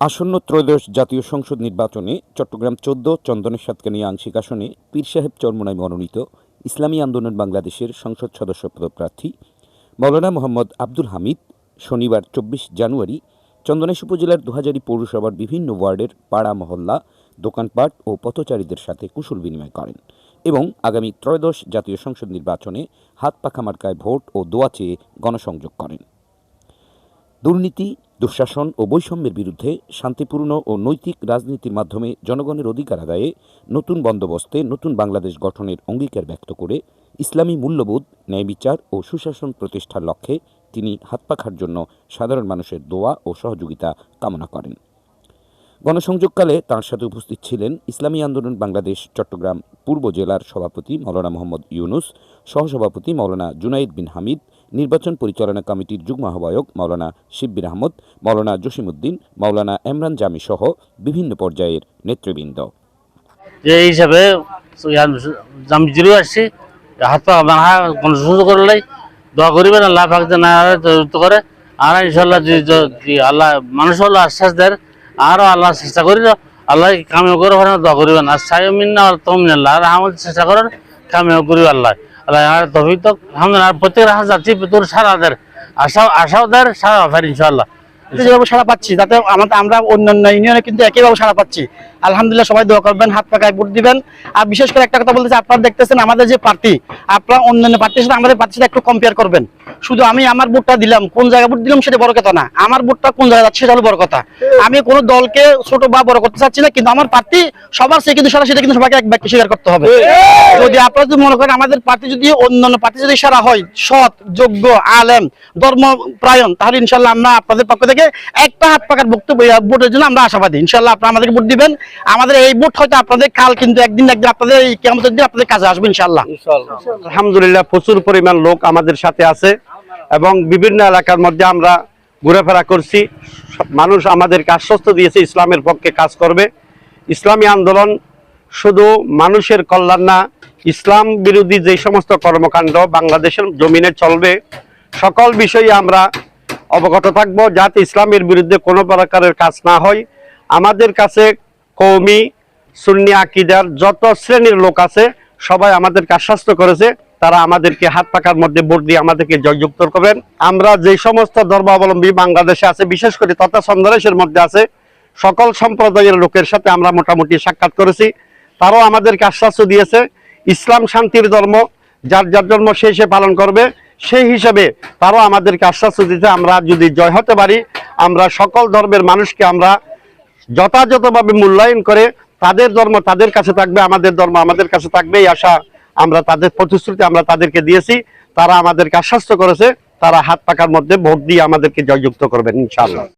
আসন্ন ত্রয়োদশ জাতীয় সংসদ নির্বাচনে চট্টগ্রাম চোদ্দ, চন্দনের সাতকে নিয়ে আংশিক আসনে পীর সাহেব চরমনায় মনোনীত ইসলামী আন্দোলন বাংলাদেশের সংসদ সদস্য পদপ্রার্থী মৌলানা মোহাম্মদ আব্দুল হামিদ শনিবার চব্বিশ জানুয়ারি চন্দনেশ উপজেলার দুহাজারি পৌরসভার বিভিন্ন ওয়ার্ডের পাড়া মহল্লা, দোকানপাট ও পথচারীদের সাথে কুশল বিনিময় করেন। এবং আগামী ত্রয়োদশ জাতীয় সংসদ নির্বাচনে হাত পাখা মার্কায় ভোট ও দোয়া চেয়ে গণসংযোগ করেন। দুর্নীতি, দুঃশাসন ও বৈষম্যের বিরুদ্ধে শান্তিপূর্ণ ও নৈতিক রাজনীতির মাধ্যমে জনগণের অধিকার আদায়ে নতুন বন্দোবস্তে নতুন বাংলাদেশ গঠনের অঙ্গীকার ব্যক্ত করে ইসলামী মূল্যবোধ ন্যায় বিচার ও সুশাসন প্রতিষ্ঠার লক্ষ্যে তিনি হাত পাখার জন্য সাধারণ মানুষের দোয়া ও সহযোগিতা কামনা করেন। গণসংযোগকালে তার সাথে উপস্থিত ছিলেন ইসলামী আন্দোলন বাংলাদেশ, চট্টগ্রাম পূর্ব জেলার সভাপতি মৌলানা মোহাম্মদ ইউনুস, সহসভাপতি মৌলানা জুনাইদ বিন হামিদ, নির্বাচন পরিচালনা কমিটির যুগ্ম আহ্বায়ক মৌলানা শিব্বির আহমদ, মৌলানা জসিমউদ্দিন, মৌলানা এমরান জামি সহ বিভিন্ন পর্যায়ের নেতৃবৃন্দ। এই হিসাবে আসছি, হাত পা কোনো করলে দোয়া করিবেন, আল্লাহ যেন করে। আর ইনশাল্লাহ আল্লাহ মানুষ হলো আশ্বাস দেয় আরও আল্লাহ চেষ্টা করি আল্লাহ কামিও করে দোয়া করিবেন। আর সাইমিন্না আর তমিনাল্লাহ আর আমার চেষ্টা করেন কামিও করি আল্লাহ। আল্লাহ আর তো আর প্রত্যেক রাখা যাচ্ছি তোর সারা দের আশা আশাও দেয় সারা ফের ইনশাল্লাহ যেভাবে সারা পাচ্ছি তাতে আমাদের আমরা অন্যান্য ইউনিয়নে কিন্তু একইভাবে সারা পাচ্ছি। আলহামদুলিল্লাহ সবাই দোয়া করবেন, হাত পাকায় ভোট দিবেন। আর বিশেষ করে একটা কথা বলতেছি আপনারা দেখতেছেন আমাদের যে প্রার্থী আপনারা অন্যান্য প্রার্থীর সাথে আমাদের প্রার্থীর সাথে একটু কম্পেয়ার করবেন। শুধু আমি আমার ভোটটা দিলাম, কোন জায়গায় ভোট দিলাম সেটা বড় কথা না। আমার ভোটটা কোন জায়গায় যাচ্ছে সেটা হলো বড় কথা। আমি কোনো দলকে ছোট বা বড় করতে চাচ্ছি না, কিন্তু আমার প্রার্থী সবার সে কিন্তু সারা, সেটা কিন্তু সবাইকে এক ব্যক্তি স্বীকার করতে হবে। যদি আপনারা যদি মনে করেন আমাদের প্রার্থী যদি অন্যান্য পার্টি যদি সারা হয়, সৎ, যোগ্য, আলেম, ধর্মপ্রায়ণ, তাহলে ইনশাল্লাহ আমরা আপনাদের পক্ষ থেকে একটা হাত পাকার বক্তব্য ভোটের জন্য আমরা আশাবাদী। ইনশাল্লাহ আপনারা আমাদেরকে ভোট দিবেন। আমাদের এই ভোট হয়তো আপনাদের কাল কিন্তু একদিন একদিন আপনাদের এই কেমন দিন আপনাদের কাজে আসবে ইনশাল্লাহ আলহামদুলিল্লাহ প্রচুর পরিমাণ লোক আমাদের সাথে আছে এবং বিভিন্ন এলাকার মধ্যে আমরা ঘোরাফেরা করছি। মানুষ আমাদেরকে আশ্বস্ত দিয়েছে ইসলামের পক্ষে কাজ করবে। ইসলামী আন্দোলন শুধু মানুষের কল্যাণ না ইসলাম বিরোধী যে সমস্ত কর্মকাণ্ড বাংলাদেশের জমিনে চলবে সকল বিষয়ে আমরা অবগত থাকব যাতে ইসলামের বিরুদ্ধে কোনো প্রকারের কাজ না হয়। আমাদের কাছে কৌমি সুন্নি আকিদার যত শ্রেণির লোক আছে, সবাই আমাদেরকে আশ্বাস্ত করেছে, তারা আমাদেরকে হাত পাকার মধ্যে ভোট দিয়ে আমাদেরকে জয়যুক্ত করবেন। আমরা যে সমস্ত ধর্মাবলম্বী বাংলাদেশে আছে, বিশেষ করে তথা সন্দেশের মধ্যে আছে, সকল সম্প্রদায়ের লোকের সাথে আমরা মোটামুটি সাক্ষাৎ করেছি। তারাও আমাদেরকে আশ্বাস দিয়েছে, ইসলাম শান্তির ধর্ম, যার যার জন্ম সে পালন করবে। সেই হিসাবে তারাও আমাদেরকে আশ্বাস দিতে আমরা যদি জয় হতে পারি, আমরা সকল ধর্মের মানুষকে আমরা যথাযথভাবে মূল্যায়ন করে তাদের ধর্ম তাদের কাছে থাকবে, আমাদের ধর্ম আমাদের কাছে থাকবে, এই আশা আমরা তাদের প্রতিশ্রুতি আমরা তাদেরকে দিয়েছি। তারা আমাদেরকে আশ্বাস্ত করেছে, তারা হাত পাকার মধ্যে ভোট দিয়ে আমাদেরকে জয়যুক্ত করবেন, ইনশাআল্লাহ।